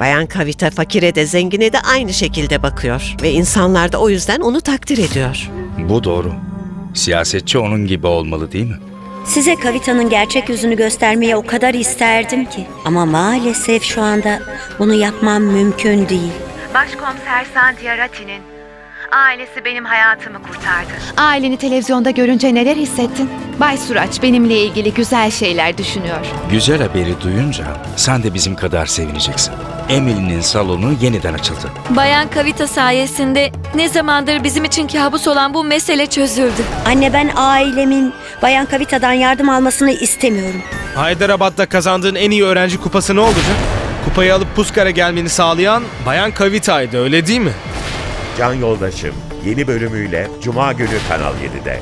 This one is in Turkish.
Bayan Kavita fakire de zengine de aynı şekilde bakıyor ve insanlar da o yüzden onu takdir ediyor. Bu doğru. Siyasetçi onun gibi olmalı değil mi? Size Kavita'nın gerçek yüzünü göstermeyi o kadar isterdim ki. Ama maalesef şu anda bunu yapmam mümkün değil. Başkomiser Sandhya Rati'nin ailesi benim hayatımı kurtardı. Aileni televizyonda görünce neler hissettin? Bay Suraç benimle ilgili güzel şeyler düşünüyor. Güzel haberi duyunca sen de bizim kadar sevineceksin. Emily'nin salonu yeniden açıldı. Bayan Kavita sayesinde ne zamandır bizim için kabus olan bu mesele çözüldü. Anne ben ailemin Bayan Kavita'dan yardım almasını istemiyorum. Haydarabad'da kazandığın en iyi öğrenci kupası ne olacak? Kupayı alıp Puskar'a gelmeni sağlayan Bayan Kavita'ydı öyle değil mi? Can Yoldaşım yeni bölümüyle Cuma günü Kanal 7'de.